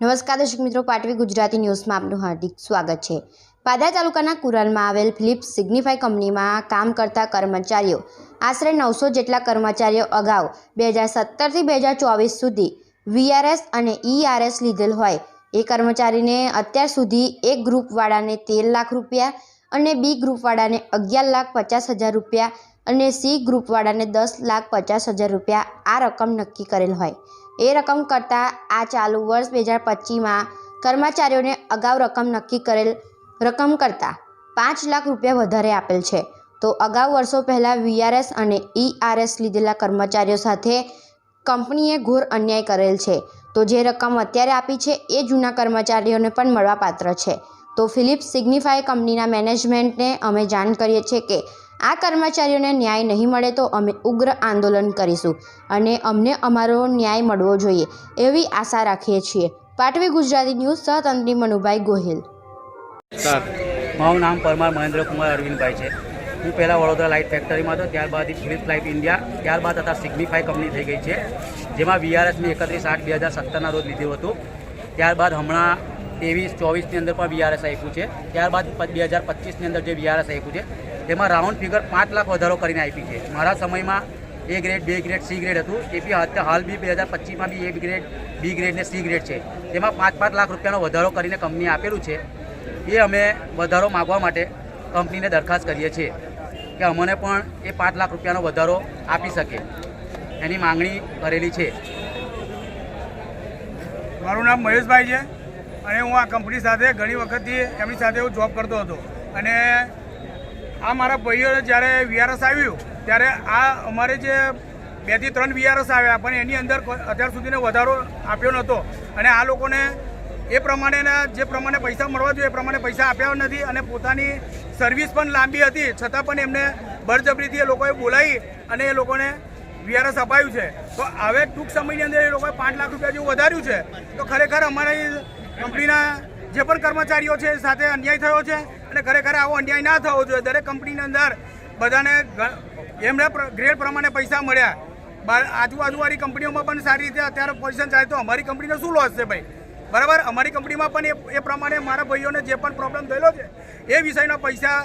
નમસ્કાર દર્શક મિત્રો, પાટવી ગુજરાતી ન્યૂઝમાં આપનું હાર્દિક સ્વાગત છે. પાદરા તાલુકાના કુરાલમાં આવેલ ફિલિપ્સ સિગ્નિફાઈ કંપનીમાં કામ કરતા કર્મચારીઓ, આશરે નવસો જેટલા કર્મચારીઓ અગાઉ બે હજાર સત્તરથી બે હજાર ચોવીસ સુધી વીઆરએસ અને ઈઆરએસ લીધેલ હોય. એ કર્મચારીને અત્યાર સુધી એક ગ્રુપવાળાને તેર લાખ રૂપિયા અને બી ગ્રુપવાળાને અગિયાર લાખ પચાસ હજાર રૂપિયા અને સી ગ્રુપવાળાને દસ લાખ પચાસ હજાર રૂપિયા આ રકમ નક્કી કરેલ હોય. એ રકમ કરતાં આ ચાલુ વર્ષ બે હજાર પચીસમાં કર્મચારીઓને અગાઉ રકમ નક્કી કરેલ રકમ કરતાં પાંચ લાખ રૂપિયા વધારે આપેલ છે. તો અગાઉ વર્ષો પહેલાં વીઆરએસ અને ઈઆરએસ લીધેલા કર્મચારીઓ સાથે કંપનીએ ઘોર અન્યાય કરેલ છે. તો જે રકમ અત્યારે આપી છે એ જૂના કર્મચારીઓને પણ મળવાપાત્ર છે. તો ફિલિપ્સ સિગ્નિફાય કંપનીના મેનેજમેન્ટને અમે જાણ કરીએ છીએ કે આ કર્મચારીઓને ન્યાય નહીં મળે તો અમે ઉગ્ર આંદોલન કરીશું અને અમને અમારો ન્યાય મળવો જોઈએ એવી આશા રાખીએ છીએ. પાટવી ગુજરાતી ન્યૂઝ સહતંત્રી મનુભાઈ ગોહિલ. મારું નામ પરમાર મહેન્દ્રકુમાર અરવિંદભાઈ છે. હું પહેલાં વડોદરા લાઇટ ફેક્ટરીમાં હતો, ત્યારબાદ ફિલિપ્સ લાઇફ ઇન્ડિયા, ત્યારબાદ હતા સિગ્નિફાઈ કંપની થઈ ગઈ છે, જેમાં વીઆરએસની એકત્રીસ આઠ બે હજાર સત્તરના રોજ લીધું હતું. ત્યારબાદ હમણાં ત્રેવીસ ચોવીસની અંદર પણ વીઆરએસ આપ્યું છે. ત્યારબાદ બે હજાર પચીસની અંદર જે વીઆરએસ આપ્યું છે તેમાં રાઉન્ડ ફિગર પાંચ લાખ વધારો કરીને આપી છે. મારા સમયમાં એ ગ્રેડ બે ગ્રેડ સી ગ્રેડ હતું. એ બી હાલ બી બે હજાર પચીસમાં B A grade B grade ને સી ગ્રેડ છે. તેમાં પાંચ પાંચ લાખ રૂપિયાનો વધારો કરીને કંપનીએ આપેલું છે. એ અમે વધારો માગવા માટે કંપનીને દરખાસ્ત કરીએ છીએ કે અમને પણ એ પાંચ લાખ રૂપિયાનો વધારો આપી શકે. એની માંગણી કરેલી છે. મારું નામ મહેશભાઈ છે અને હું આ કંપની સાથે ઘણી વખતથી એમની સાથે હું જોબ કરતો હતો. અને આ મારા ભાઈઓ જ્યારે વીઆરએસ આવ્યું, ત્યારે આ અમારે જે બેથી ત્રણ વીઆરએસ આવ્યા, પણ એની અંદર અત્યાર સુધીનો વધારો આપ્યો નહોતો. અને આ લોકોને એ પ્રમાણેના જે પ્રમાણે પૈસા મળવા જોઈએ, એ પ્રમાણે પૈસા આપ્યા નથી અને પોતાની સર્વિસ પણ લાંબી હતી. છતાં પણ એમને બળજબરીથી એ લોકોએ બોલાવી અને એ લોકોને વીઆરએસ અપાયું છે. તો હવે ટૂંક સમયની અંદર એ લોકોએ પાંચ લાખ રૂપિયા જેવું વધાર્યું છે. તો ખરેખર અમારી કંપનીના જે પણ કર્મચારીઓ છે સાથે અન્યાય થયો છે અને ખરેખર આવો અન્યાય ના થવો જોઈએ. દરેક કંપનીની અંદર બધાને એમણે ગ્રેડ પ્રમાણે પૈસા મળ્યા. આજુબાજુવાળી કંપનીઓમાં પણ સારી રીતે અત્યારે પોઝિશન ચાલે તો અમારી કંપનીનો શું લોસ છે ભાઈ? બરાબર? અમારી કંપનીમાં પણ એ પ્રમાણે મારા ભાઈઓને જે પણ પ્રોબ્લેમ થયેલો છે, એ વિષયના પૈસા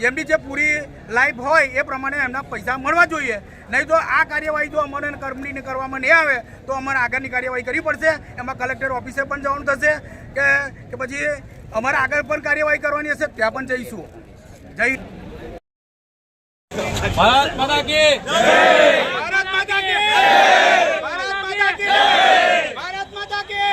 જેમની જે પૂરી લાઈફ હોય એ પ્રમાણે એમના પૈસા મળવા જોઈએ. નહીં તો આ કાર્યવાહી જો અમારે કંપનીને કરવામાં નહીં આવે તો અમારે આગળની કાર્યવાહી કરવી પડશે. એમાં કલેક્ટર ઓફિસે પણ જવાનું થશે કે કે પછી અમારે આગળ પણ કાર્યવાહી કરવાની હશે ત્યાં પણ જઈશું. જય ભારત માતા કી ભારત માતા કી ભારત માતા કી ભારત માતા કી